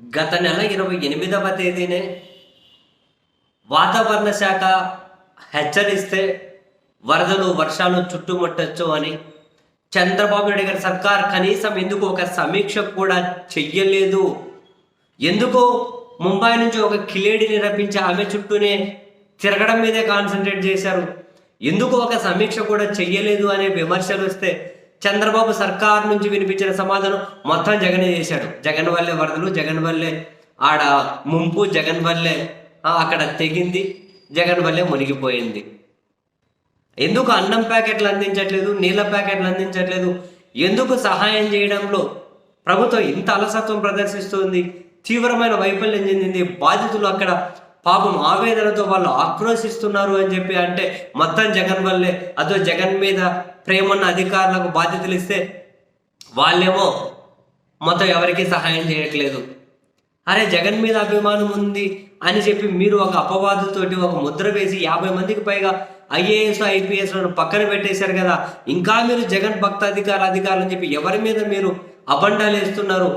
గత నెల ఇరవై ఎనిమిదవ తేదీనే వాతావరణ శాఖ హెచ్చరిస్తే వరదలు వర్షాలు చుట్టుముట్టచ్చు అని చంద్రబాబు నాయుడు గారి సర్కార్ కనీసం ఎందుకు ఒక సమీక్ష కూడా చెయ్యలేదు? ఎందుకు ముంబై నుంచి ఒక కిలేడిని రప్పించి ఆమె చుట్టూనే తిరగడం మీదే కాన్సన్ట్రేట్ చేశారు? ఎందుకు ఒక సమీక్ష కూడా చెయ్యలేదు అనే విమర్శలు వస్తే చంద్రబాబు సర్కార్ నుంచి వినిపించిన సమాధానం మొత్తం జగనే చేశాడు. జగన్ వల్లే వరదలు జగన్ వల్లే ఆడ ముంపు జగన్ వల్లే అక్కడ తెగింది జగన్ వల్లే మునిగిపోయింది. ఎందుకు అన్నం ప్యాకెట్లు అందించట్లేదు నీళ్ళ ప్యాకెట్లు అందించట్లేదు? ఎందుకు సహాయం చేయడంలో ప్రభుత్వం ఇంత అలసత్వం ప్రదర్శిస్తుంది? తీవ్రమైన వైఫల్యం చెందింది. బాధితులు అక్కడ పాపం ఆవేదనతో వాళ్ళు ఆక్రోశిస్తున్నారు అని చెప్పి అంటే మొత్తం జగన్ వల్లే. అదో జగన్ మీద ప్రేమన్న అధికారులకు బాధ్యతలు ఇస్తే వాళ్ళేమో మొత్తం ఎవరికి సహాయం చేయట్లేదు. అరే జగన్ మీద అభిమానం ఉంది అని చెప్పి మీరు ఒక అపవాదుతోటి ఒక ముద్ర వేసి యాభై మందికి పైగా ఐఏఎస్ ఐపీఎస్లను పక్కన పెట్టేశారు కదా. ఇంకా మీరు జగన్ భక్త అధికార అధికారులు అని చెప్పి ఎవరి మీద మీరు అబండాలు వేస్తున్నారు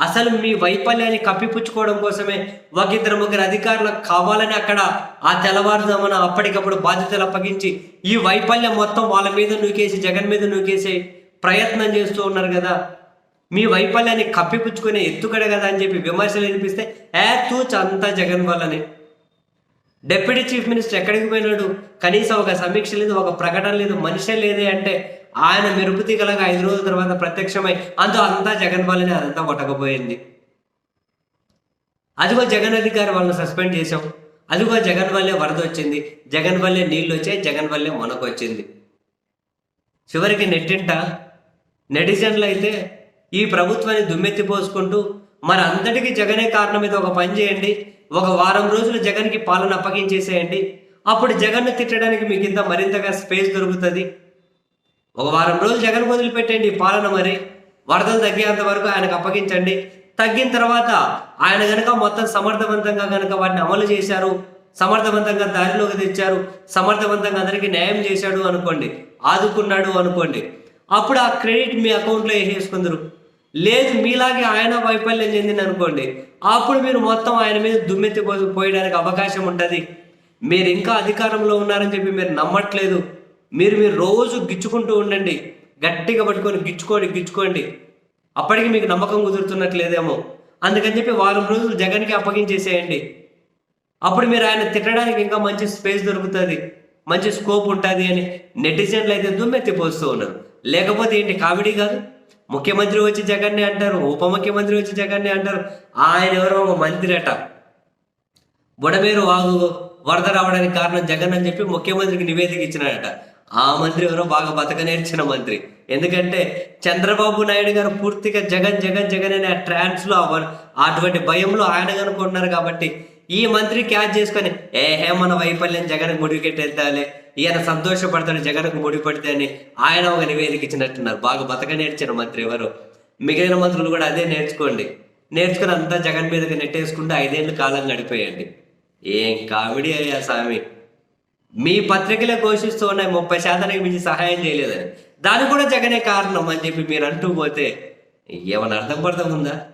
అసలు మీ వైఫల్యాన్ని కప్పిపుచ్చుకోవడం కోసమే ఒక ఇద్దరు ముగ్గురు అధికారులకు కావాలని అక్కడ ఆ తెల్లవారుజామున అప్పటికప్పుడు బాధ్యతలు అప్పగించి ఈ వైఫల్యం మొత్తం వాళ్ళ మీద నూకేసి జగన్ మీద నూకేసే ప్రయత్నం చేస్తూ ఉన్నారు కదా. మీ వైఫల్యాన్ని కప్పిపుచ్చుకునే ఎత్తుకడ కదా అని చెప్పి విమర్శలు వినిపిస్తే ఏ తూచ్ అంతా జగన్ వల్లనే. డెప్యూటీ చీఫ్ మినిస్టర్ ఎక్కడికి పోయినాడు? కనీసం ఒక సమీక్ష లేదు ఒక ప్రకటన లేదు మనిషే లేదే అంటే ఆయన మెరుపు తీగలగా ఐదు రోజుల తర్వాత ప్రత్యక్షమై అంత అంతా జగన్ వల్లనే అదంతా కొట్టకపోయింది. అదిగో జగన్ అధికారి వాళ్ళని సస్పెండ్ చేశాం. అదిగో జగన్ వల్లే వరద వచ్చింది. జగన్ వల్లే నీళ్ళు వచ్చాయి జగన్ వల్లే మొనకు వచ్చింది. చివరికి నెట్టింట. నెటిజన్లు అయితే ఈ ప్రభుత్వాన్ని దుమ్మెత్తి పోసుకుంటూ మరి అందరికీ జగనే కారణం మీద ఒక పని చేయండి. ఒక వారం రోజులు జగన్కి పాలన అప్పగించేసేయండి. అప్పుడు జగన్ను తిట్టడానికి మీకు ఇంత మరింతగా స్పేస్ దొరుకుతుంది. ఒక వారం రోజులు జగన్ వదిలిపెట్టండి పాలన మరి. వరదలు తగ్గేంత వరకు ఆయనకు అప్పగించండి. తగ్గిన తర్వాత ఆయన గనక మొత్తం సమర్థవంతంగా కనుక వాటిని అమలు చేశారు సమర్థవంతంగా దారిలోకి తెచ్చారు సమర్థవంతంగా అందరికీ న్యాయం చేశాడు అనుకోండి ఆదుకున్నాడు అనుకోండి అప్పుడు ఆ క్రెడిట్ మీ అకౌంట్లో వేసేసుకుందరు. లేదు మీలాగే ఆయన వైఫల్యం చెందింది అనుకోండి అప్పుడు మీరు మొత్తం ఆయన మీద దుమ్మెత్తి పోయడానికి అవకాశం ఉంటుంది మీరు ఇంకా అధికారంలో ఉన్నారని చెప్పి మీరు నమ్మట్లేదు. మీరు మీరు రోజు గిచ్చుకుంటూ ఉండండి. గట్టిగా పట్టుకొని గిచ్చుకోండి గిచ్చుకోండి. అప్పటికి మీకు నమ్మకం కుదురుతున్నట్లేదేమో. అందుకని చెప్పి వారం రోజులు జగన్కి అప్పగించేసేయండి. అప్పుడు మీరు ఆయన తిట్టడానికి ఇంకా మంచి స్పేస్ దొరుకుతుంది. మంచి స్కోప్ ఉంటుంది అని నెటిజన్లు అయితే దుమ్మెత్తిపోస్తూ ఉన్నారు. లేకపోతే ఏంటి కామెడీ కాదు? ముఖ్యమంత్రి వచ్చి జగన్నే అంటారు ఉప ముఖ్యమంత్రి వచ్చి జగన్నే అంటారు. ఆయన ఎవరో ఒక మంత్రి అట. బుడమేరు వాగు వరద రావడానికి కారణం జగన్ అని చెప్పి ముఖ్యమంత్రికి నివేదిక ఇచ్చినాడట. ఆ మంత్రి ఎవరో బాగా బతక నేర్చిన మంత్రి. ఎందుకంటే చంద్రబాబు నాయుడు గారు పూర్తిగా జగన్ జగన్ జగన్ అనే ట్రాన్స్లో అటువంటి భయంలో ఆయన కనుకుంటున్నారు కాబట్టి ఈ మంత్రి క్యాచ్ చేసుకొని ఏహే మన వైఫల్యం జగన్కు ముడికెట్టేద్దాలే ఈయన సంతోషపడతాడు జగన్కు ముడిపెడితే అని ఆయన ఒక నివేదిక ఇచ్చినట్టున్నారు. బాగా బతక నేర్చిన మంత్రి ఎవరు? మిగిలిన మంత్రులు కూడా అదే నేర్చుకోండి. నేర్చుకుని అంతా జగన్ మీదకి నెట్టేసుకుంటే ఐదేళ్ళు కాలం గడిపోయండి ఏం కామెడీ అయ్యా స్వామి మీ పత్రికలే ఘోషిస్తూ ఉన్నాయి ముప్పై శాతానికి మించి సహాయం చేయలేదని. దానికి కూడా జగనే కారణం అని చెప్పి మీరు అంటూ పోతే ఏమైనా అర్థం పడతాం ఉందా?